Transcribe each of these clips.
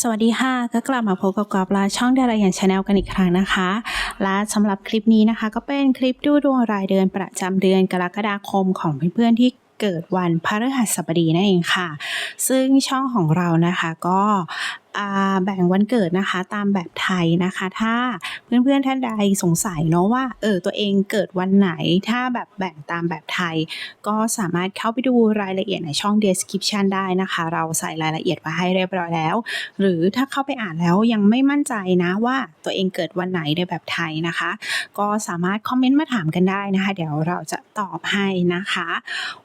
สวัสดีค่ะ ก็กลับมาพบกับกอบลาช่องดาราอย่างชาแนลกันอีกครั้งนะคะ และสำหรับคลิปนี้นะคะ ก็เป็นคลิปดูดวงรายเดือนประจำเดือนกรกฎาคมของเพื่อนๆที่เกิดวันพฤหัสบดีนั่นเองค่ะ ซึ่งช่องของเรานะคะก็ แบ่งวันเกิดนะคะตามแบบไทยนะคะ ถ้าเพื่อนๆท่านใดสงสัยเนาะว่าเออตัวเองเกิดวันไหน ถ้าแบบแบ่งตามแบบไทย ก็สามารถเข้าไปดูรายละเอียดในช่อง description ได้นะคะ เราใส่รายละเอียดไว้ให้เรียบร้อยแล้ว หรือถ้าเข้าไปอ่านแล้วยังไม่มั่นใจนะว่าตัวเองเกิดวันไหนในแบบไทยนะคะ ก็สามารถคอมเมนต์มาถามกันได้นะคะ เดี๋ยวเราจะตอบให้นะคะ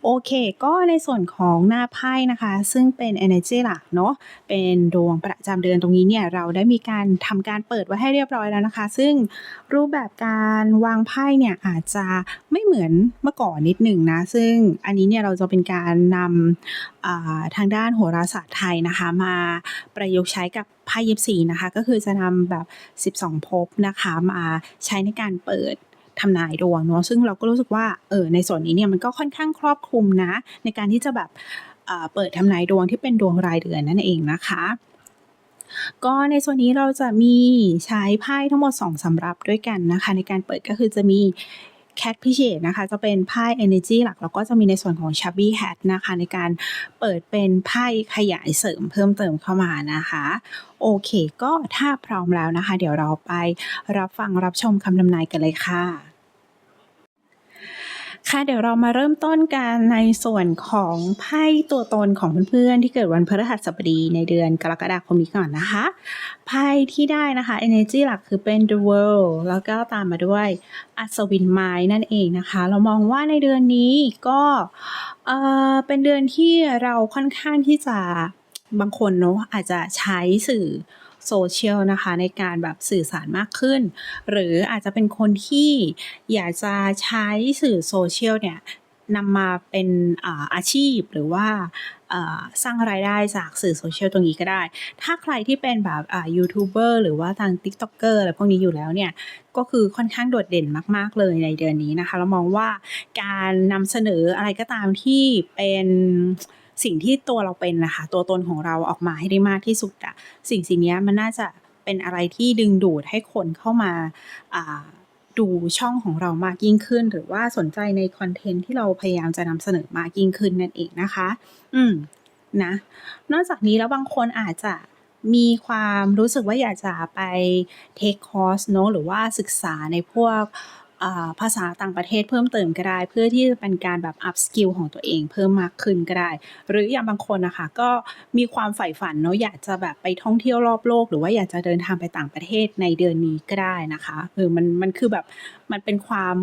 โอเค ก็ในส่วนของหน้าไพ่นะคะ ซึ่งเป็น energy หลักเนาะเป็นดวงประจำเดือนตรงนี้เนี่ยเราได้มีการทำการเปิดไว้ให้เรียบร้อยแล้วนะคะ ซึ่งรูปแบบการวางไพ่เนี่ยอาจจะไม่เหมือนเมื่อก่อนนิดหนึ่งนะ ซึ่งอันนี้เนี่ยเราจะเป็นการนำทางด้านโหราศาสตร์ไทยนะคะ มาประยุกต์ใช้กับไพ่ยิปซีนะคะ ก็คือจะนำแบบ 12ภพนะคะ มาใช้ในการเปิดทำนายดวงเนาะซึ่งเราก็รู้สึกว่าเออในส่วนนี้เนี่ยมันก็ค่อนข้างครอบคลุมนะ ในการที่จะแบบเปิดทำนายดวงที่เป็นดวงรายเดือนนั่นเองนะคะ ก็ในส่วนนี้เราจะมีใช้ไพ่ทั้งหมด 2สำรับด้วยกันนะคะ ในการเปิดก็คือจะมี Cat p i c h e นะคะจะเป็นไพ่ Energy หลัก แล้วก็จะมีในส่วนของ Chubby Hat นะคะ ในการเปิดเป็นไพ่ขยายเสริมเพิ่มเติมเข้ามานะคะ โอเค ก็ถ้าพร้อมแล้วนะคะ เดี๋ยวเราไปรับฟังรับชมคำทำนายกันเลยค่ะ ค่ะเดี๋ยวเรามาเริ่มต้นกันในส่วนของไพ่ตัวตนของเพื่อนๆที่เกิดวันพฤหัสบดีในเดือนกรกฎาคมนี้ก่อนนะคะไพ่ที่ได้นะคะ energy หลักคือเป็น the world แล้วก็ตามมาด้วยอัศวินไม้นั่นเองนะคะ เรามองว่าในเดือนนี้ก็เออเป็นเดือนที่เราค่อนข้างที่จะบางคนเนาะอาจจะใช้สื่อ โซเชียลนะคะ ในการแบบสื่อสารมากขึ้น หรืออาจจะเป็นคนที่อยากจะใช้สื่อโซเชียลเนี่ยนำมาเป็นอาอาชีพหรือว่าสร้างรายได้จากสื่อโซเชียลตรงนี้ก็ได้ ถ้าใครที่เป็นแบบยูทูบเบอร์หรือว่าทาง t ิ k t o k เกอร์อะไรพวกนี้อยู่แล้วเนี่ย ก็คือค่อนข้างโดดเด่นมาก ๆ เลยในเดือนนี้นะคะ เรามองว่าการนำเสนออะไรก็ตามที่เป็น สิ่งที่ตัวเราเป็นนะคะ ตัวตนของเราออกมาให้ได้มากที่สุดอะสิ่งสิ่งนี้มันน่าจะเป็นอะไรที่ดึงดูดให้คนเข้ามาดูช่องของเรามากยิ่งขึ้น หรือว่าสนใจในคอนเทนต์ที่เราพยายามจะนำเสนอมากยิ่งขึ้นนั่นเองนะคะ อืมนะ นอกจากนี้แล้วบางคนอาจจะมีความรู้สึกว่าอยากจะไปเทคคอร์สเนาะหรือว่าศึกษาในพวก ภาษาต่างประเทศเพิ่มเติมก็ได้ เพื่อที่จะเป็นการแบบอัพสกิลของตัวเอง เพิ่มมากขึ้นก็ได้ หรืออย่างบางคนนะคะก็มีความใฝ่ฝันเนาะอยากจะแบบไปท่องเที่ยวรอบโลก หรือว่าอยากจะเดินทางไปต่างประเทศในเดือนนี้ก็ได้นะคะเออมันมันคือแบบมันเป็นความ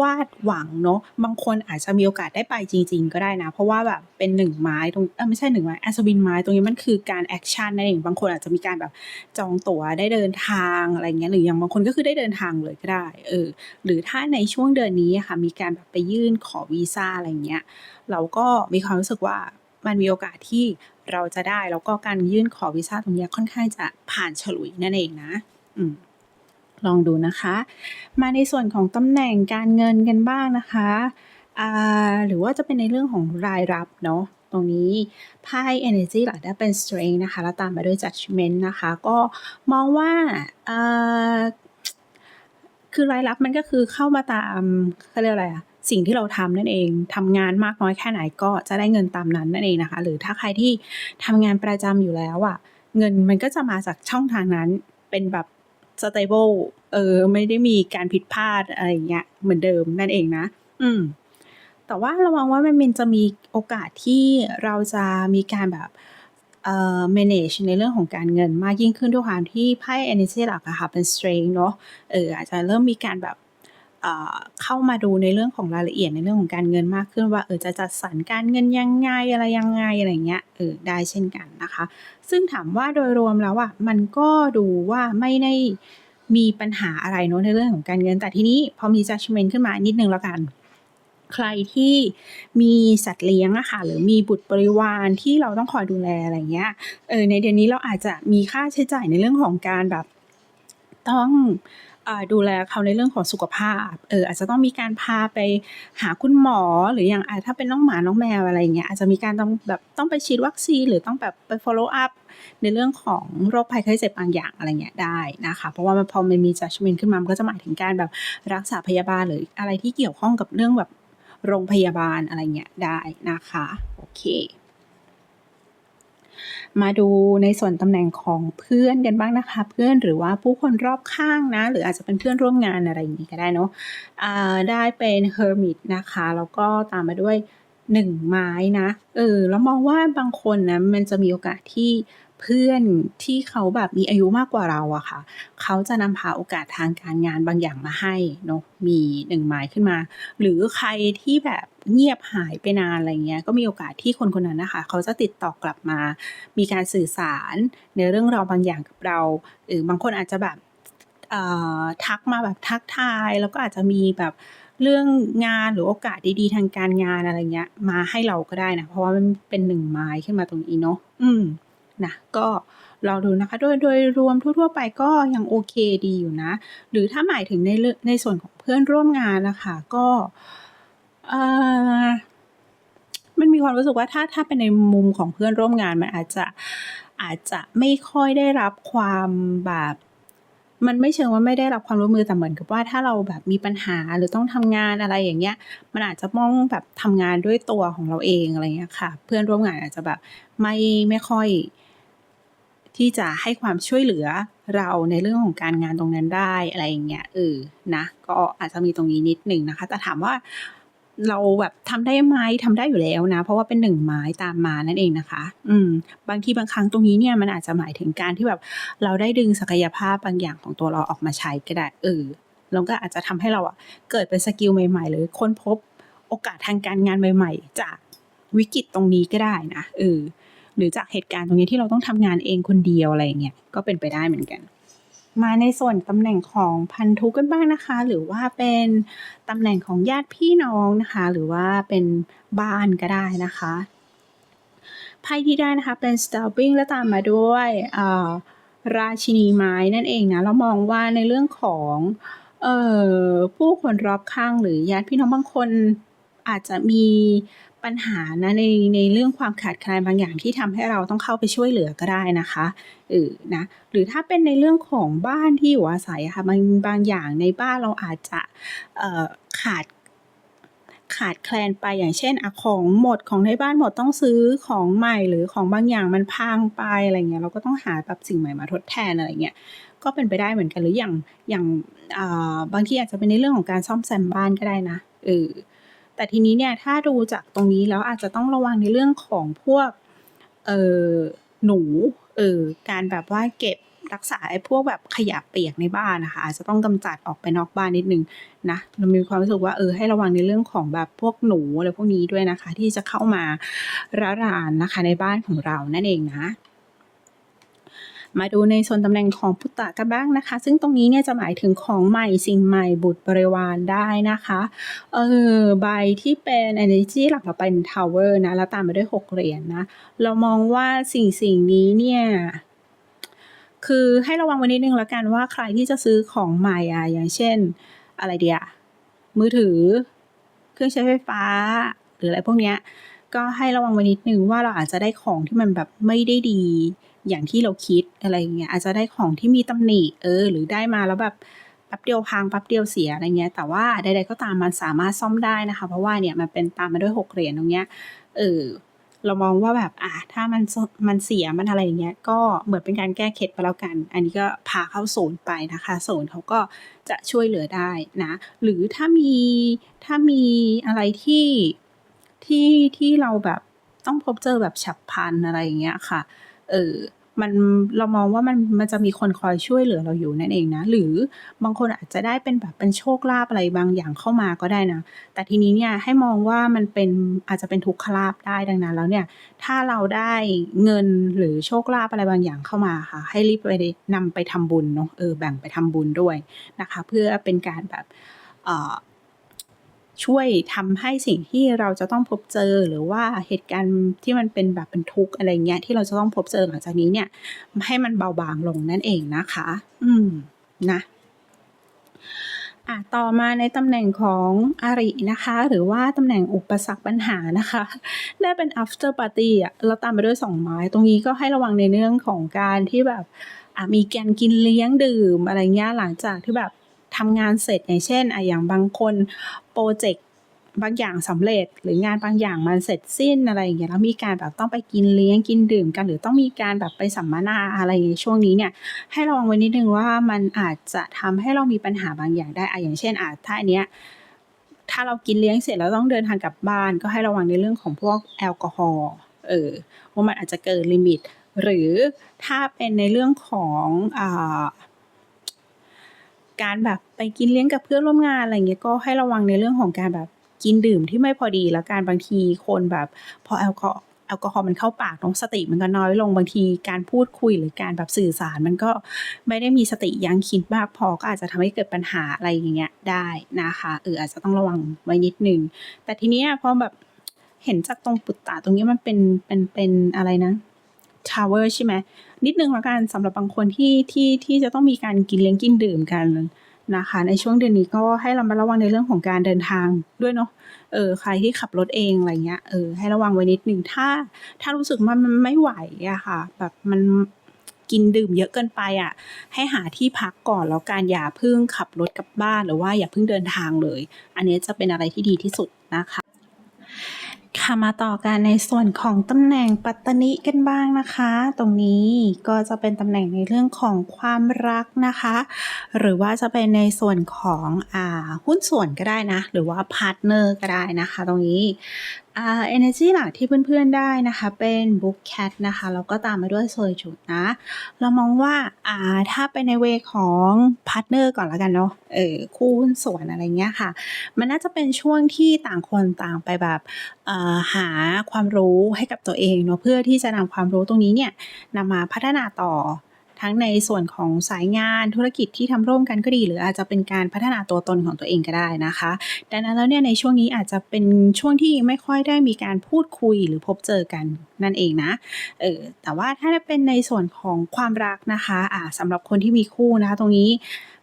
วาดหวังเนาะบางคนอาจจะมีโอกาสได้ไปจริง ๆ ก็ได้นะ เพราะว่าแบบเป็นหนึ่งไม้ตรงเออไม่ใช่หนึ่งไม้อัศวินไม้ตรงนี้มันคือการแอคชั่นนั่นเองบางคนอาจจะมีการแบบจองตั๋วได้เดินทางอะไรเงี้ยหรืออย่างบางคนก็คือได้เดินทางเลยก็ได้เออหรือถ้าในช่วงเดือนนี้ค่ะมีการแบบไปยื่นขอวีซ่าอะไรเงี้ยเราก็มีความรู้สึกว่ามันมีโอกาสที่เราจะได้แล้วก็การยื่นขอวีซ่าตรงนี้ค่อนข้างจะผ่านฉลุยนั่นเองนะ อืม ลองดูนะคะ มาในส่วนของตำแหน่งการเงินกันบ้างนะคะหรือว่าจะเป็นในเรื่องของรายรับเนาะตรงนี้ไพ่ energy หลักได้เป็น strength นะคะ แล้วตามมาด้วย judgment นะคะ ก็มองว่าอ่าคือรายรับมันก็คือเข้ามาตามเขาเรียกอะไรอะสิ่งที่เราทำนั่นเองทำงานมากน้อยแค่ไหนก็จะได้เงินตามนั้นนั่นเองนะคะ หรือถ้าใครที่ทำงานประจำอยู่แล้วอะเงินมันก็จะมาจากช่องทางนั้นเป็นแบบ สเตเบิลเออ ไม่ได้มีการผิดพลาดอะไรเงี้ยเหมือนเดิมนั่นเองนะ อืม แต่ว่าระวังว่ามันมันจะมีโอกาสที่เราจะมีการแบบเอ่อ manage ในเรื่องของการเงินมากยิ่งขึ้นด้วยความที่ไพ่ energy หลักอะค่ะเป็น strength เนาะเอออาจจะเริ่มมีการแบบ เข้ามาดูในเรื่องของรายละเอียดในเรื่องของการเงินมากขึ้นว่าเออจะจัดสรรการเงินยังไงอะไรยังไงอะไรเงี้ยเออได้เช่นกันนะคะ ซึ่งถามว่าโดยรวมแล้วอะมันก็ดูว่าไม่ได้มีปัญหาอะไรเนาะในเรื่องของการเงิน แต่ทีนี้พอมี judgment ขึ้นมานิดนึงแล้วกัน ใครที่มีสัตว์เลี้ยงอะค่ะหรือมีบุตรบริวารที่เราต้องคอยดูแลอะไรเงี้ยเออในเดือนนี้เราอาจจะมีค่าใช้จ่ายในเรื่องของการแบบต้อง ดูแลเขาในเรื่องของสุขภาพเอออาจจะต้องมีการพาไปหาคุณหมอ หรืออย่างถ้าเป็นน้องหมาน้องแมวอะไรอย่างเงี้ยอาจจะมีการต้องแบบต้องไปฉีดวัคซีนหรือต้องแบบไป follow up ในเรื่องของโรคภัยไข้เจ็บบางอย่างอะไรเงี้ยได้นะคะ เพราะว่ามันพอมันมี judgment ขึ้นมามันก็จะหมายถึงการแบบรักษาพยาบาลหรืออะไรที่เกี่ยวข้องกับเรื่องแบบโรงพยาบาลอะไรเงี้ยได้นะคะ โอเค มาดูในส่วนตำแหน่งของเพื่อนกันบ้างนะคะ เพื่อนหรือว่าผู้คนรอบข้างนะ หรืออาจจะเป็นเพื่อนร่วมงานอะไรอย่างนี้ก็ได้เนาะได้เป็น hermit นะคะ แล้วก็ตามมาด้วยหนึ่งไม้นะ เออ แล้วมองว่าบางคนนะ มันจะมีโอกาสที่ เพื่อนที่เขาแบบมีอายุมากกว่าเราอะค่ะ เขาจะนำพาโอกาสทางการงานบางอย่างมาให้เนาะมีหนึ่งไม้ขึ้นมา หรือใครที่แบบเงียบหายไปนานอะไรเงี้ยก็มีโอกาสที่คนคนนั้นนะคะ เขาจะติดต่อกลับมา มีการสื่อสารในเรื่องราวบางอย่างกับเรา หรือบางคนอาจจะแบบทักมาแบบทักทาย แล้วก็อาจจะมีแบบเรื่องงานหรือโอกาสดีๆ ทางการงานอะไรเงี้ย มาให้เราก็ได้นะ เพราะว่ามันเป็นหนึ่งไม้ขึ้นมาตรงนี้เนาะอืม นะก็ลองดูนะคะโดยโดยรวมทั่วๆไปก็ยังโอเคดีอยู่นะ หรือถ้าหมายถึงในในส่วนของเพื่อนร่วมงานนะคะก็เออมันมีความรู้สึกว่าถ้าถ้าเป็นในมุมของเพื่อนร่วมงานมันอาจจะอาจจะไม่ค่อยได้รับความแบบ มันไม่เชิงว่าไม่ได้รับความร่วมมือแต่เหมือนกับว่าถ้าเราแบบมีปัญหาหรือต้องทำงานอะไรอย่างเงี้ย มันอาจจะต้องแบบทำงานด้วยตัวของเราเองอะไรเงี้ยค่ะ เพื่อนร่วมงานอาจจะแบบไม่ไม่ค่อยที่จะให้ความช่วยเหลือเราในเรื่องของการงานตรงนั้นได้อะไรอย่างเงี้ยเออนะ ก็อาจจะมีตรงนี้นิดหนึ่งนะคะ แต่ถามว่า เราแบบทำได้ไหมทำได้อยู่แล้วนะ เพราะว่าเป็นหนึ่งไม้ตามมานั่นเองนะคะ อืม บางทีบางครั้งตรงนี้เนี่ยมันอาจจะหมายถึงการที่แบบเราได้ดึงศักยภาพบางอย่างของตัวเราออกมาใช้ก็ได้เออแล้วก็อาจจะทำให้เราอะเกิดเป็นสกิลใหม่ๆ หรือค้นพบโอกาสทางการงานใหม่ ๆ จากวิกฤตตรงนี้ก็ได้นะเออหรือจากเหตุการณ์ตรงนี้ที่เราต้องทำงานเองคนเดียวอะไรเงี้ยก็เป็นไปได้เหมือนกัน มาในส่วนตำแหน่งของพันธุกันบ้างนะคะ หรือว่าเป็นตำแหน่งของญาติพี่น้องนะคะ หรือว่าเป็นบ้านก็ได้นะคะไพ่ที่ได้นะคะเป็น Starving และตามมาด้วยราชินีไม้นั่นเองนะ เรามองว่าในเรื่องของออผู้คนรอบข้างหรือญาติพี่น้องบางคนอาจจะมี ปัญหานะในในเรื่องความขาดแคลนบางอย่างที่ทำให้เราต้องเข้าไปช่วยเหลือก็ได้นะคะเออนะหรือถ้าเป็นในเรื่องของบ้านที่อยู่อาศัยค่ะบางบางอย่างในบ้านเราอาจจะขาดขาดแคลนไปอย่างเช่นอของหมดของในบ้านหมดต้องซื้อของใหม่หรือของบางอย่างมันพังไปอะไรเงี้ยเราก็ต้องหาแบบสิ่งใหม่มาทดแทนอะไรเงี้ยก็เป็นไปได้เหมือนกันหรืออย่างอย่างบางทีอาจจะเป็นในเรื่องของการซ่อมแซมบ้านก็ได้นะเออ แต่ทีนี้เนี่ยถ้าดูจากตรงนี้แล้วอาจจะต้องระวังในเรื่องของพวกเออหนูเออการแบบว่าเก็บรักษาไอ้พวกแบบขยะเปียกในบ้านนะคะอาจจะต้องกำจัดออกไปนอกบ้านนิดนึงนะเรามีความรู้สึกว่าเออให้ระวังในเรื่องของแบบพวกหนูอะไรพวกนี้ด้วยนะคะ ที่จะเข้ามาระรานนะคะในบ้านของเรานั่นเองนะ มาดูในส่วนตำแหน่งของพุตตะกันบ้างนะคะ ซึ่งตรงนี้เนี่ยจะหมายถึงของใหม่สิ่งใหม่บุตรบริวารได้นะคะเออใบที่เป็น energy หลักเราเป็น tower นะแล้วตามมาด้วยหกเหรียญนะ เรามองว่าสิ่งสิ่งนี้เนี่ยคือให้ระวังไว้นิดนึงแล้วกันว่าใครที่จะซื้อของใหม่อะอย่างเช่น อะไรเดียมือถือ เครื่องใช้ไฟฟ้า หรืออะไรพวกเนี้ย ก็ให้ระวังไว้นิดนึงว่าเราอาจจะได้ของที่มันแบบไม่ได้ดี อย่างที่เราคิดอะไรอย่างเงี้ยอาจจะได้ของที่มีตำหนิเออ หรือได้มาแล้วแบบแป๊บเดียวพังแป๊บเดียวเสียอะไรเงี้ย แต่ว่าใดๆก็ตามมันสามารถซ่อมได้นะคะ เพราะว่าเนี่ยมันเป็นตามมาด้วยหกเหรียญตรงเนี้ยเออเรามองว่าแบบอะถ้ามันมันเสียมันอะไรอย่างเงี้ยก็เหมือนเป็นการแก้เคล็ดไปแล้วกัน อันนี้ก็พาเข้าศูนย์ไปนะคะศูนย์เขาก็จะช่วยเหลือได้นะ หรือถ้ามีถ้ามีอะไรที่ ที่ที่เราแบบต้องพบเจอแบบฉับพลันอะไรอย่างเงี้ยค่ะ เออมันเรามองว่ามันมันจะมีคนคอยช่วยเหลือเราอยู่นั่นเองนะ หรือบางคนอาจจะได้เป็นแบบเป็นโชคลาภอะไรบางอย่างเข้ามาก็ได้นะ แต่ทีนี้เนี่ยให้มองว่ามันเป็นอาจจะเป็นทุกขลาภได้ดังนั้น แล้วเนี่ยถ้าเราได้เงินหรือโชคลาภอะไรบางอย่างเข้ามาค่ะ ให้รีบไปนำไปทำบุญเนาะเออแบ่งไปทำบุญด้วยนะคะ เพื่อเป็นการแบบเอ่อ ช่วยทำให้สิ่งที่เราจะต้องพบเจอหรือว่าเหตุการณ์ที่มันเป็นแบบเป็นทุกข์อะไรเงี้ยที่เราจะต้องพบเจอหลังจากนี้เนี่ย ให้มันเบาบางลงนั่นเองนะคะ อืมนะอะต่อมาในตำแหน่งของอารินะคะ หรือว่าตำแหน่งอุปสรรคปัญหานะคะได้เป็น after party อะเราตามไปด้วยสองไม้ ตรงนี้ก็ให้ระวังในเรื่องของการที่แบบอะมีแการกินเลี้ยงดื่มอะไรเงี้ยหลังจากที่แบบ ทำงานเสร็จอย่างเช่นอย่างบางคนโปรเจกต์บางอย่างสำเร็จหรืองานบางอย่างมันเสร็จสิ้นอะไรอย่างเงี้ยแล้วมีการแบบต้องไปกินเลี้ยงกินดื่มกันหรือต้องมีการแบบไปสัมมนาอะไรในช่วงนี้เนี่ยให้ระวังไว้นิดนึงว่ามันอาจจะทำให้เรามีปัญหาบางอย่างได้อะอย่างเช่นอาจถ้าอันเนี้ยถ้าเรากินเลี้ยงเสร็จแล้วต้องเดินทางกลับบ้าน ก็ให้ระวังในเรื่องของพวกแอลกอฮอล์เออว่ามันอาจจะเกินลิมิต หรือถ้าเป็นในเรื่องของอ่า การแบบไปกินเลี้ยงกับเพื่อนร่วมงานอะไรเงี้ยก็ให้ระวังในเรื่องของการแบบกินดื่มที่ไม่พอดีแล้วการบางทีคนแบบพอแอลกอฮอล์แอลกอฮอล์มันเข้าปากน้องสติมันก็น้อยลงบางทีการพูดคุยหรือการแบบสื่อสารมันก็ไม่ได้มีสติยังคิดมากพอก็อาจจะทำให้เกิดปัญหาอะไรอย่างเงี้ยได้นะคะเอออาจจะต้องระวังไว้นิดนึงแต่ทีเนี้ยพอแบบเห็นจากตรงปุตตาตรงนี้มันเป็นเป็นเป็นอะไรนะ ทาวเวอร์ใช่ไหมนิดนึงละกันสำหรับบางคนที่ที่ที่จะต้องมีการกินเลี้ยงกินดื่มกันนะคะในช่วงเดือนนี้ก็ให้เรามาระวังในเรื่องของการเดินทางด้วยเนาะเออใครที่ขับรถเองอะไรเงี้ยเออให้ระวังไว้นิดหนึ่งถ้า ถ้ารู้สึกว่ามันไม่ไหวอะค่ะ แบบมันกินดื่มเยอะเกินไปอะให้หาที่พักก่อนแล้วการอย่าเพึ่งขับรถกลับบ้านหรือว่าอย่าเพึ่งเดินทางเลย อันนี้จะเป็นอะไรที่ดีที่สุดนะคะ ค่ะมาต่อกันในส่วนของตำแหน่งปัตตนิกันบ้างนะคะ ตรงนี้ก็จะเป็นตำแหน่งในเรื่องของความรักนะคะ หรือว่าจะเป็นในส่วนของอ่าหุ้นส่วนก็ได้นะ หรือว่าพาร์ทเนอร์ก็ได้นะคะ ตรงนี้ อ่า energy หลักที่เพื่อนๆได้นะคะ เป็น book cat นะคะแล้วก็ตามมาด้วยโซยจุดนะ เรามองว่าอ่าถ้าเป็นในเวของพาร์ทเนอร์ก่อนแล้วกันเนาะเออคู่หุ้นส่วนอะไรเงี้ยค่ะ มันน่าจะเป็นช่วงที่ต่างคนต่างไปแบบอ่อหาความรู้ให้กับตัวเองเนาะเพื่อที่จะนำความรู้ตรงนี้เนี่ยนำมาพัฒนาต่อ ทั้งในส่วนของสายงานธุรกิจที่ทำร่วมกันก็ดี หรืออาจจะเป็นการพัฒนาตัวตนของตัวเองก็ได้นะคะ ดังนั้นแล้วเนี่ยในช่วงนี้อาจจะเป็นช่วงที่ไม่ค่อยได้มีการพูดคุยหรือพบเจอกันนั่นเองนะเออแต่ว่าถ้าเป็นในส่วนของความรักนะคะอ่าสำหรับคนที่มีคู่นะคะ ตรงนี้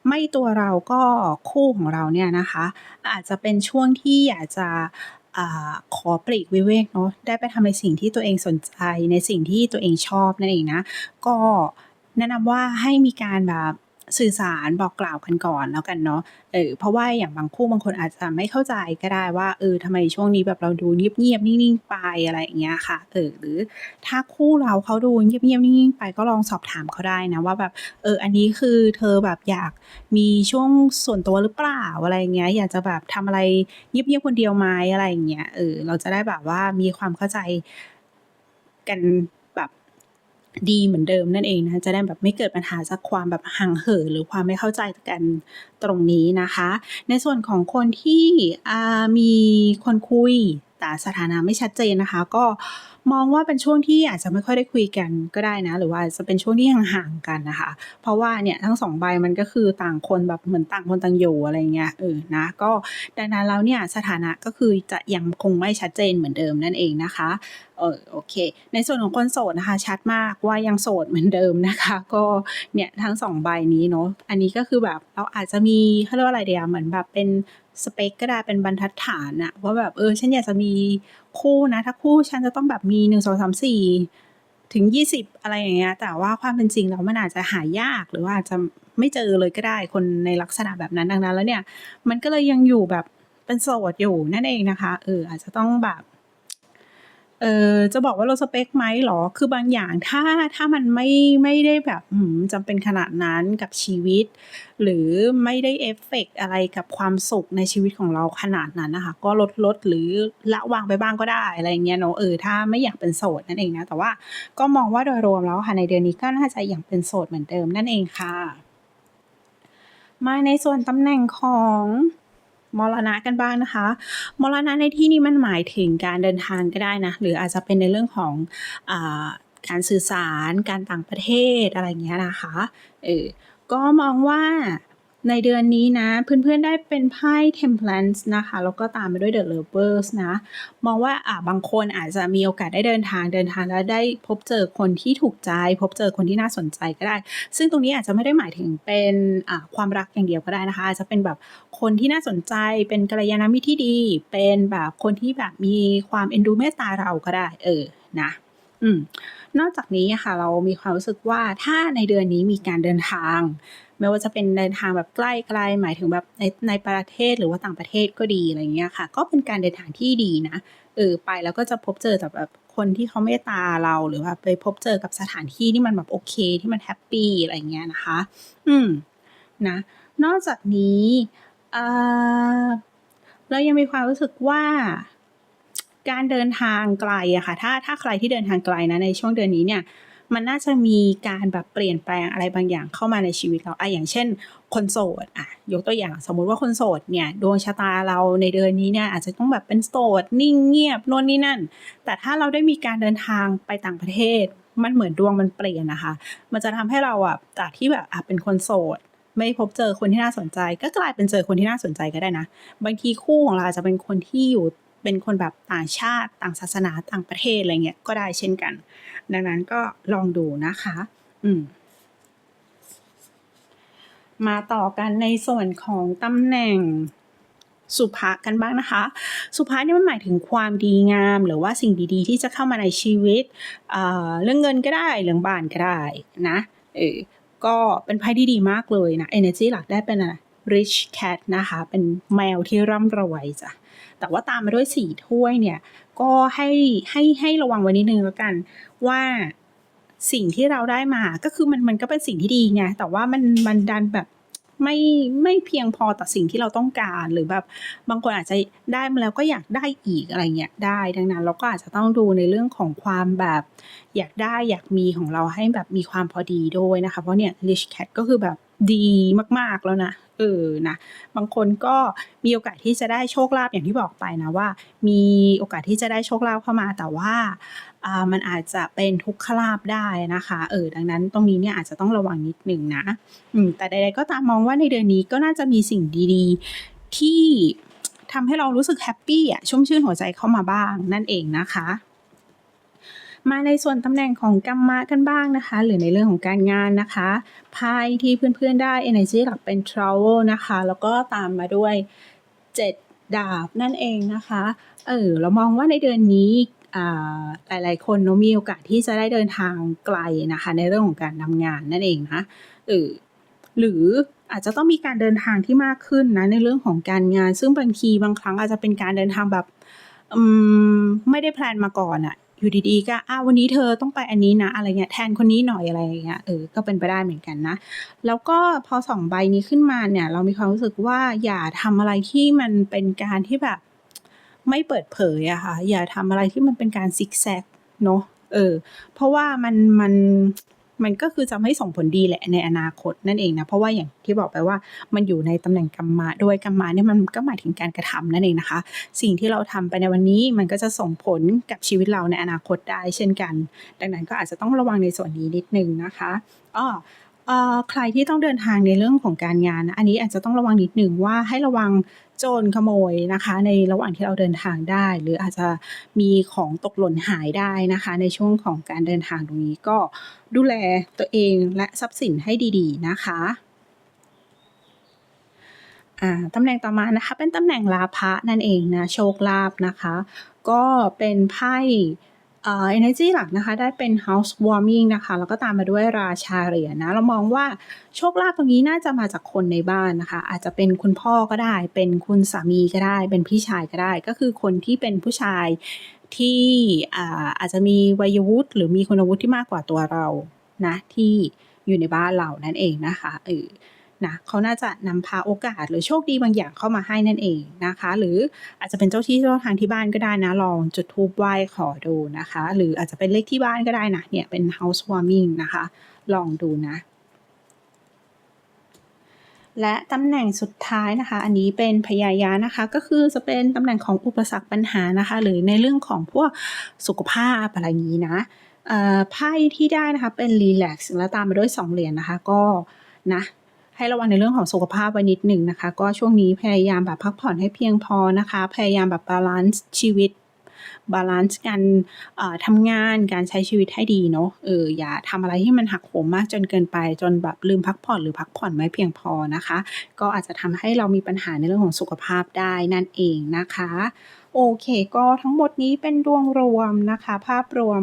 ไม่ตัวเราก็คู่ของเราเนี่ยนะคะ อาจจะเป็นช่วงที่อยากจะอขอปลีกวิเวกเนาะได้ไปทำในสิ่งที่ตัวเองสนใจในสิ่งที่ตัวเองชอบนั่นเองนะ ก็ แนะนำว่าให้มีการแบบสื่อสารบอกกล่าวกันก่อนแล้วกันเนาะ เออ เพราะว่าอย่างบางคู่บางคนอาจจะไม่เข้าใจก็ได้ว่า เออทำไมช่วงนี้แบบเราดูเงียบๆนิ่งๆไปอะไรอย่างเงี้ยค่ะ เออ หรือถ้าคู่เราเขาดูเงียบๆนิ่งๆไปก็ลองสอบถามเขาได้นะว่าแบบ เออ อันนี้คือเธอแบบอยากมีช่วงส่วนตัวหรือเปล่าอะไรเงี้ย อยากจะแบบทำอะไรเงียบๆคนเดียวไหมอะไรอย่างเงี้ย เออ เราจะได้แบบว่ามีความเข้าใจกัน ดีเหมือนเดิมนั่นเองนะจะได้แบบไม่เกิดปัญหาจากความแบบห่างเหินหรือความไม่เข้าใจกันตรงนี้นะคะ ในส่วนของคนที่มีคนคุยแต่สถานะไม่ชัดเจนนะคะ ก็มองว่าเป็นช่วงที่อาจจะไม่ค่อยได้คุยกันก็ได้นะ หรือว่าจจะเป็นช่วงที่ห่างๆกันนะคะ เพราะว่าเนี่ยทั้งสองใบมันก็คือต่างคนแบบเหมือนต่างคนต่างอยู่อะไรเงี้ยเออนะก็ดังนั้นแล้วเนี่ยสถานะก็คือจะยังคงไม่ชัดเจนเหมือนเดิมนั่นเองนะคะเออโอเค ในส่วนของคนโสดนะคะ ชัดมากว่ายังโสดเหมือนเดิมนะคะ ก็เนี่ยทั้งสองใบนี้เนาะอันนี้ก็คือแบบเราอาจจะมีเขาเรียกว่าอะไรเดียวเหมือนแบบเป็นสเปคก็ได้เป็นบรรทัดฐานอะว่าแบบเออฉันอยากจะมีคู่นะ ถ้าคู่ฉันจะต้องแบบมีหนึ่งสองสามสี่ถึงยี่สิบอะไรอย่างเงี้ย แต่ว่าความเป็นจริงแล้วมันอาจจะหายากหรือว่าอาจจะไม่เจอเลยก็ได้คนในลักษณะแบบนั้นดังนั้นแล้วเนี่ย มันก็เลยยังอยู่แบบเป็นโสดอยู่นั่นเองนะคะเอออาจจะต้องแบบ เออจะบอกว่าเราสเปคไหมหรอ คือบางอย่างถ้าถ้ามันไม่ไม่ได้แบบจำเป็นขนาดนั้นกับชีวิต หรือไม่ได้เอฟเฟกต์อะไรกับความสุขในชีวิตของเราขนาดนั้นนะคะ ก็ลดลดหรือละวางไปบ้างก็ได้อะไรเงี้ยเนาะเออถ้าไม่อยากเป็นโสดนั่นเองนะ แต่ว่าก็มองว่าโดยรวมแล้วค่ะในเดือนนี้ก็น่าจะยังเป็นโสดเหมือนเดิมนั่นเองค่ะ มาในส่วนตำแหน่งของ มรณะกันบ้างนะคะ มรณะในที่นี้มันหมายถึงการเดินทางก็ได้นะ หรืออาจจะเป็นในเรื่องของอการสื่อสาร การต่างประเทศอะไรเงี้ยนะคะ เออ ก็มองว่า ในเดือนนี้นะ เพื่อนๆได้เป็นไพ่ Temperance นะคะ แล้วก็ตามไปด้วย The Lovers นะ มองว่าอ่าบางคนอาจจะมีโอกาสได้เดินทางเดินทางแล้วได้พบเจอคนที่ถูกใจ พบเจอคนที่น่าสนใจก็ได้ ซึ่งตรงนี้อาจจะไม่ได้หมายถึงเป็นอ่าความรักอย่างเดียวก็ได้นะคะ อาจจะเป็นแบบคนที่น่าสนใจเป็นกัลยาณมิตรที่ดี เป็นแบบคนที่แบบมีความเอ็นดูเมตตาเราก็ได้ เออนะอืมนอกจากนี้ค่ะเรามีความรู้สึกว่าถ้าในเดือนนี้มีการเดินทาง ไม่ว่าจะเป็นเดินทางแบบใกล้ไกลหมายถึงแบบในในประเทศหรือว่าต่างประเทศก็ดีอะไรเงี้ยค่ะ ก็เป็นการเดินทางที่ดีนะเออไปแล้วก็จะพบเจอแต่แบบคนที่เขาเมตตาเราหรือว่าไปพบเจอกับสถานที่ที่มันแบบโอเคที่มันแฮปปี้อะไรเงี้ยนะคะ อืมนะนอกจากนี้เออเรายังมีความรู้สึกว่าการเดินทางไกลอะค่ะ ถ้าถ้าใครที่เดินทางไกลนะในช่วงเดือนนี้เนี่ย มันน่าจะมีการแบบเปลี่ยนแปลงอะไรบางอย่างเข้ามาในชีวิตเราอะอย่างเช่น คนโสดอะยกตัวอย่างสมมุติว่าคนโสดเนี่ยดวงชะตาเราในเดือนนี้เนี่ยอาจจะต้องแบบเป็นโสดนิ่งเงียบโน่นนี่นั่น แต่ถ้าเราได้มีการเดินทางไปต่างประเทศ มันเหมือนดวงมันเปลี่ยนนะคะ มันจะทำให้เราอะจากที่แบบอะเป็นคนโสดไม่พบเจอคนที่น่าสนใจ ก็กลายเป็นเจอคนที่น่าสนใจก็ได้นะ บางทีคู่ของเราอาจจะเป็นคนที่อยู่ เป็นคนแบบต่างชาติต่างศาสนาต่างประเทศอะไรเงี้ยก็ได้เช่นกัน ดังนั้นก็ลองดูนะคะ อืมมาต่อกันในส่วนของตำแหน่งสุภะกันบ้างนะคะ สุภะนี่ยมันหมายถึงความดีงาม หรือว่าสิ่งดีๆ ที่จะเข้ามาในชีวิตเเรื่องเงินก็ได้เรื่องบ้านก็ได้นะเออก็เป็นไพ่ที่ดีมากเลยนะ energy หลักได้เป็นอะไร rich cat นะคะ เป็นแมวที่ร่ำรวยจ้ะ แต่ว่าตามมาด้วยสี่ถ้วยเนี่ย ก็ให้ให้ให้ระวังไว้นิดนึงแล้วกัน ว่าสิ่งที่เราได้มาก็คือมันมันก็เป็นสิ่งที่ดีไงแต่ว่ามันมันดันแบบไม่ไม่เพียงพอต่อสิ่งที่เราต้องการหรือแบบบางคนอาจจะได้มาแล้วก็อยากได้อีกอะไรเงี้ยได้ดังนั้น เราก็อาจจะต้องดูในเรื่องของความแบบอยากได้อยากมีของเราให้แบบมีความพอดีด้วยนะคะ เพราะเนี่ย rich cat ก็คือแบบ ดีมากๆแล้วนะเออนะบางคนก็มีโอกาสที่จะได้โชคลาภอย่างที่บอกไปนะว่า มีโอกาสที่จะได้โชคลาภเข้ามาแต่ว่าอ่ามันอาจจะเป็นทุกขลาภได้นะคะเออดังนั้นตรงนี้เนี่ยอาจจะต้องระวังนิดนึงนะอืมแต่ใดๆก็ตามมองว่าในเดือนนี้ก็น่าจะมีสิ่งดีๆที่ทำให้เรารู้สึกแฮปปี้อะชุ่มชื่นหัวใจเข้ามาบ้างนั่นเองนะคะ มาในส่วนตำแหน่งของกรรมะกันบ้างนะคะ หรือในเรื่องของการงานนะคะไพ่ที่เพื่อนๆได้ energy หลักเป็น travel นะคะ แล้วก็ตามมาด้วยเจ็ดดาบนั่นเองนะคะ เออเรามองว่าในเดือนนี้อ่าหลายๆคนเนาะมีโอกาสที่จะได้เดินทางไกลนะคะ ในเรื่องของการทำงานนั่นเองนะเออหรืออาจจะต้องมีการเดินทางที่มากขึ้นนะในเรื่องของการงาน ซึ่งบางทีบางครั้งอาจจะเป็นการเดินทางแบบอืมไม่ได้แพลนมาก่อนอะ อยู่ดีๆก็อ้าววันนี้เธอต้องไปอันนี้นะ อะไรเงี้ยแทนคนนี้หน่อยอะไรเงี้ยเออก็เป็นไปได้เหมือนกันนะ แล้วก็พอสองใบนี้ขึ้นมาเนี่ย เรามีความรู้สึกว่าอย่าทำอะไรที่มันเป็นการที่แบบ ไม่เปิดเผยอะค่ะอย่าทำอะไรที่มันเป็นการซิกแซกเนาะเออ เพราะว่ามันมัน มันก็คือจะไม่ส่งผลดีแหละในอนาคตนั่นเองนะ เพราะว่าอย่างที่บอกไปว่ามันอยู่ในตำแหน่งกรรมะด้วยกรรมะเนี่ยมันก็หมายถึงการกระทำนั่นเองนะคะ สิ่งที่เราทำไปในวันนี้มันก็จะส่งผลกับชีวิตเราในอนาคตได้เช่นกัน ดังนั้นก็อาจจะต้องระวังในส่วนนี้นิดนึงนะคะอ้อเอ่อใครที่ต้องเดินทางในเรื่องของการงานนะอันนี้อาจจะต้องระวังนิดนึงว่าให้ระวัง โจรขโมยนะคะ ในระหว่างที่เราเดินทางได้ หรืออาจจะมีของตกหล่นหายได้นะคะ ในช่วงของการเดินทางตรงนี้ก็ดูแลตัวเองและทรัพย์สินให้ดีๆนะคะตำแหน่งต่อมานะคะ เป็นตำแหน่งลาภะนั่นเองนะโชคลาภนะคะ ก็เป็นไพ่ เอ่อ energy หลักนะคะได้เป็น house warming นะคะแล้วก็ตามมาด้วยราชาเหรียญนะ เรามองว่าโชคลาภตรงนี้น่าจะมาจากคนในบ้านนะคะ อาจจะเป็นคุณพ่อก็ได้ เป็นคุณสามีก็ได้ เป็นพี่ชายก็ได้ ก็คือคนที่เป็นผู้ชายที่อ่าอาจจะมีวัยวุฒิหรือมีคุณวุฒิที่มากกว่าตัวเรานะที่อยู่ในบ้านเรานั่นเองนะคะเออ นะเขาน่าจะนำพาโอกาสหรือโชคดีบางอย่างเข้ามาให้นั่นเองนะคะ หรืออาจจะเป็นเจ้าที่เจ้าทางที่บ้านก็ได้นะลองจุดธูปไหว้ขอดูนะคะ หรืออาจจะเป็นเลขที่บ้านก็ได้นะเนี่ยเป็น house warming นะคะ ลองดูนะและตำแหน่งสุดท้ายนะคะ อันนี้เป็นพยายานะคะ ก็คือจะเป็นตำแหน่งของอุปสรรคปัญหานะคะ หรือในเรื่องของพวกสุขภาพอะไรอย่างนี้นะไพ่ที่ได้นะคะเป็น relax แล้วตามมาด้วยสองเหรียญนะคะ ก็นะ ให้ระวังในเรื่องของสุขภาพไว้นิดหนึ่งนะคะ ก็ช่วงนี้พยายามแบบพักผ่อนให้เพียงพอนะคะ พยายามแบบบาลานซ์ชีวิตบาลานซ์การทำงานการใช้ชีวิตให้ดีเนาะเอออย่าทำอะไรที่มันหักโหมมากจนเกินไป จนแบบลืมพักผ่อนหรือพักผ่อนไม่เพียงพอนะคะ ก็อาจจะทำให้เรามีปัญหาในเรื่องของสุขภาพได้นั่นเองนะคะ โอเค ก็ทั้งหมดนี้เป็นดวงรวมนะคะ ภาพรวม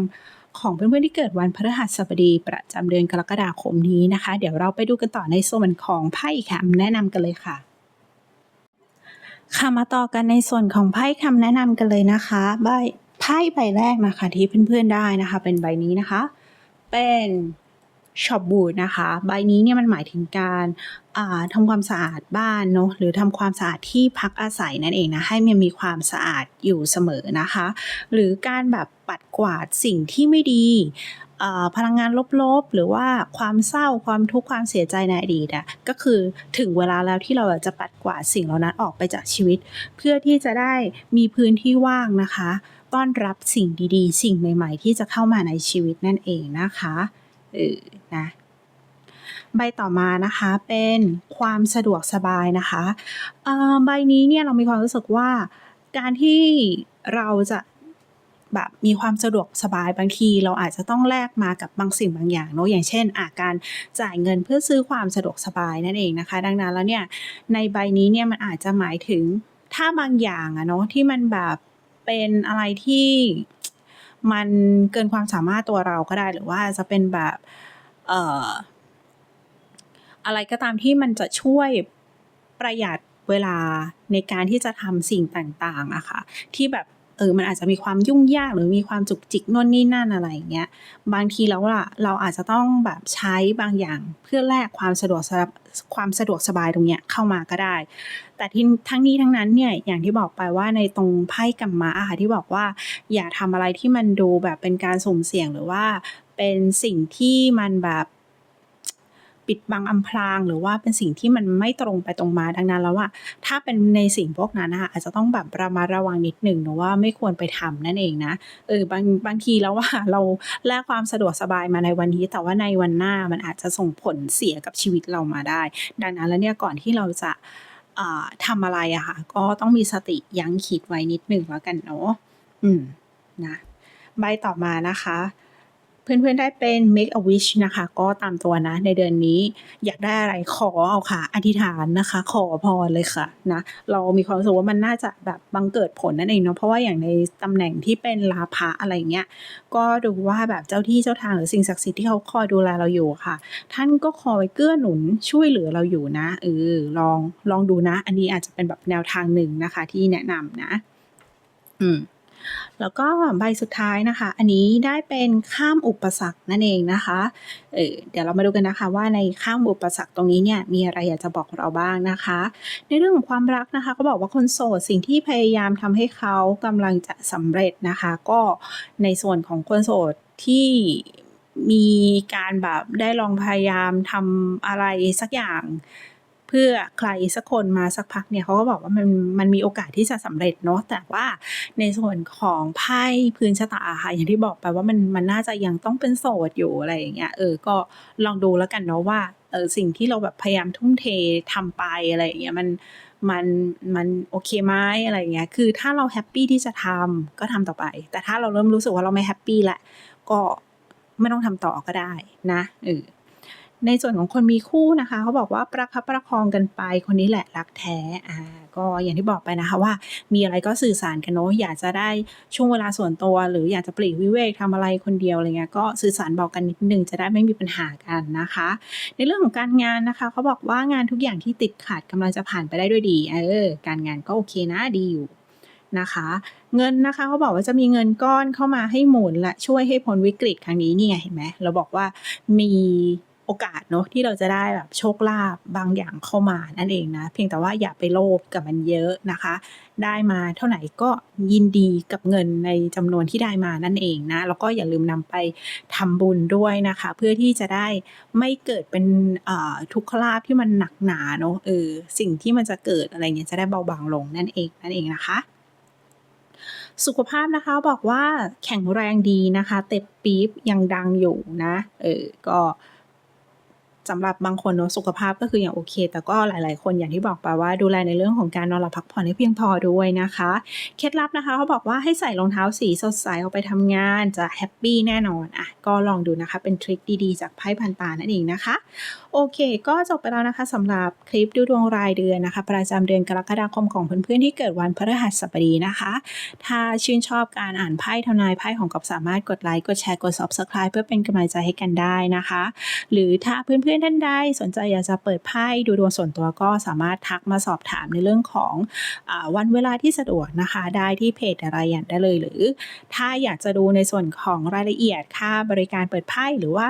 ของเพื่อนๆที่เกิดวันพฤหัสบดีประจำเดือนกรกฎาคมนี้นะคะ เดี๋ยวเราไปดูกันต่อในส่วนของไพ่คำแนะนำกันเลยค่ะค่ะมาต่อกันในส่วนของไพ่คำแนะนำกันเลยนะคะใบไพ่ใบแรกนะคะที่เพื่อนๆได้นะคะ เป็นใบนี้นะคะ เป็น ช็อปบูดนะคะ ใบนี้เนี่ยมันหมายถึงการอ่าทำความสะอาดบ้านเนาะหรือทำความสะอาดที่พักอาศัยนั่นเองนะให้มันมีความสะอาดอยู่เสมอนะคะ หรือการแบบปัดกวาดสิ่งที่ไม่ดีพลังงานลบๆ หรือว่าความเศร้าความทุกข์ความเสียใจในอดีตอะก็คือถึงเวลาแล้วที่เราจะปัดกวาดสิ่งเหล่านั้นออกไปจากชีวิต เพื่อที่จะได้มีพื้นที่ว่างนะคะ ต้อนรับสิ่งดีๆ สิ่งใหม่ ๆ ที่จะเข้ามาในชีวิตนั่นเองนะคะเออ นะใบต่อมานะคะเป็นความสะดวกสบายนะคะใบนี้เนี่ยเรามีความรู้สึกว่าการที่เราจะแบบมีความสะดวกสบายบางที เราอาจจะต้องแลกมากับบางสิ่งบางอย่างเนอะอย่างเช่นอาการจ่ายเงินเพื่อซื้อความสะดวกสบายนั่นเองนะคะ ดังนั้นแล้วเนี่ยในใบนี้เนี่ยมันอาจจะหมายถึงถ้าบางอย่างอะเนาะที่มันแบบเป็นอะไรที่มันเกินความสามารถตัวเราก็ได้หรือว่าจะเป็นแบบ อ่ออะไรก็ตามที่มันจะช่วยประหยัดเวลาในการที่จะทำสิ่งต่างๆอะค่ะที่แบบเออมันอาจจะมีความยุ่งยากหรือมีความจุกจิกน่นนี่นั่นอะไรอย่างเงี้ยบางทีแล้วล่ะเราอาจจะต้องแบบใช้บางอย่างเพื่อแลกความสะดวกสบความสะดวกสบายตรงเนี้ยเข้ามาก็ได้ แต่ที่ทั้งนี้ทั้งนั้นเนี่ยอย่างที่บอกไปว่าในตรงไพ่กัมมะค่ะที่บอกว่า อย่าทำอะไรที่มันดูแบบเป็นการสุ่มเสี่ยงหรือว่า เป็นสิ่งที่มันแบบปิดบังอำพรางหรือว่าเป็นสิ่งที่มันไม่ตรงไปตรงมาดังนั้นแล้วว่า ถ้าเป็นในสิ่งพวกนั้นนะคะอาจจะต้องแบบระมัดระวังนิดหนึ่งนะว่าไม่ควรไปทำนั่นเองนะเออบางบางทีแล้วว่าเราแลกความสะดวกสบายมาในวันนี้ แต่ว่าในวันหน้ามันอาจจะส่งผลเสียกับชีวิตเรามาได้ ดังนั้นแล้วเนี่ยก่อนที่เราจะทำอะไรอะค่ะก็ต้องมีสติยั้งคิดไว้นิดหนึ่งแล้วกันเนาะอืมนะใบต่อมานะคะ เพื่อนๆได้เป็น make a wish นะคะ ก็ตามตัวนะ ในเดือนนี้อยากได้อะไรขอเอาค่ะ อธิษฐานนะคะ ขอพรเลยค่ะนะเรามีความรู้สึกว่ามันน่าจะแบบบังเกิดผลนั่นเองเนาะเพราะว่าอย่างในตำแหน่งที่เป็นลาภะอะไรเงี้ยก็ดูว่าแบบเจ้าที่เจ้าทางหรือสิ่งศักดิ์สิทธิ์ที่เขาคอยดูแลเราอยู่ค่ะ ท่านก็คอยเกื้อหนุนช่วยเหลือเราอยู่นะเออลองลองดูนะ อันนี้อาจจะเป็นแบบแนวทางหนึ่งนะคะ ที่แนะนำนะ อืม แล้วก็ใบสุดท้ายนะคะ อันนี้ได้เป็นข้ามอุปสรรคนั่นเองนะคะเออเดี๋ยวเรามาดูกันนะคะ ว่าในข้ามอุปสรรคตรงนี้เนี่ยมีอะไรอยากจะบอกเราบ้างนะคะ ในเรื่องของความรักนะคะ ก็บอกว่าคนโสดสิ่งที่พยายามทำให้เขากำลังจะสำเร็จนะคะ ก็ในส่วนของคนโสดที่มีการแบบได้ลองพยายามทำอะไรสักอย่าง เพื่อใครสักคนมาสักพักเนี่ยเขาก็บอกว่ามันมันมีโอกาสที่จะสำเร็จเนาะแต่ว่าในส่วนของไพ่พื้นชะตาค่ะอย่างที่บอกไปว่ามันมันน่าจะยังต้องเป็นโสดอยู่อะไรอย่างเงี้ยเออก็ลองดูแล้วกันเนาะว่าเออสิ่งที่เราแบบพยายามทุ่มเททำไปอะไรอย่างเงี้ยมันมันมันโอเคไหมอะไรอย่างเงี้ยคือถ้าเราแฮปปี้ที่จะทำก็ทำต่อไป แต่ถ้าเราเริ่มรู้สึกว่าเราไม่แฮปปี้ละก็ไม่ต้องทำต่อก็ได้นะเออ ในส่วนของคนมีคู่นะคะ เขาบอกว่าประคับประคองกันไป คนนี้แหละรักแท้อ่าก็อย่างที่บอกไปนะคะว่า มีอะไรก็สื่อสารกันเนาะอยากจะได้ช่วงเวลาส่วนตัว หรืออยากจะปลีกวิเวกทำอะไรคนเดียวอะไรเงี้ยก็สื่อสารบอกกันนิดนึงจะได้ไม่มีปัญหากันนะคะ ในเรื่องของการงานนะคะ เขาบอกว่างานทุกอย่างที่ติดขัดกำลังจะผ่านไปได้ด้วยดีเออการงานก็โอเคนะดีอยู่นะคะ เงินนะคะเขาบอกว่าจะมีเงินก้อนเข้ามาให้หมุนและช่วยให้พ้นวิกฤตครั้งนี้นี่ไงเห็นไหมเราบอกว่ามี โอกาสเนาะที่เราจะได้แบบโชคลาภบางอย่างเข้ามานั่นเองนะ เพียงแต่ว่าอย่าไปโลภกับมันเยอะนะคะ ได้มาเท่าไหร่ก็ยินดีกับเงินในจำนวนที่ได้มานั่นเองนะ แล้วก็อย่าลืมนำไปทำบุญด้วยนะคะ เพื่อที่จะได้ไม่เกิดเป็นทุกขลาภที่มันหนักหนาเนาะเออสิ่งที่มันจะเกิดอะไรเงี้ยจะได้เบาบางลงนั่นเองนั่นเองนะคะสุขภาพนะคะบอกว่าแข็งแรงดีนะคะ เต็บปี๊บยังดังอยู่นะ เออ ก็ สำหรับบางคนเนอะสุขภาพก็คืออยังโอเค แต่ก็หลาย ๆ คนอย่างที่บอกไปว่าดูแลในเรื่องของการนอนหลับพักผ่อนให้เพียงพอด้วยนะคะ เคล็ดลับนะคะเขาบอกว่าให้ใส่รองเท้าสีสดใสออกไปทำงานจะแฮปปี้แน่นอนอะก็ลองดูนะคะเป็นทริคดีๆ จากไพ่พันตานั่นเองนะคะ โอเค ก็จบไปแล้วนะคะสำหรับคลิปดูดวงรายเดือนนะคะ ประจำเดือนกรกฎาคมของเพื่อนๆที่เกิดวันพฤหัสบดีนะคะ ถ้าชื่นชอบการอ่านไพ่ทำนายไพ่ของกอบสามารถกดไลค์กดแชร์กด subscribe เพื่อเป็นกำลังใจให้กันได้นะคะ หรือถ้าเพื่อนๆท่านใดสนใจอยากจะเปิดไพ่ดูดวงส่วนตัวก็สามารถทักมาสอบถามในเรื่องของอวันเวลาที่สะดวกนะคะ ได้ที่เพจอะไรอย่างได้เลย หรือ ถ้าอยากจะดูในส่วนของรายละเอียดค่าบริการเปิดไพ่หรือว่า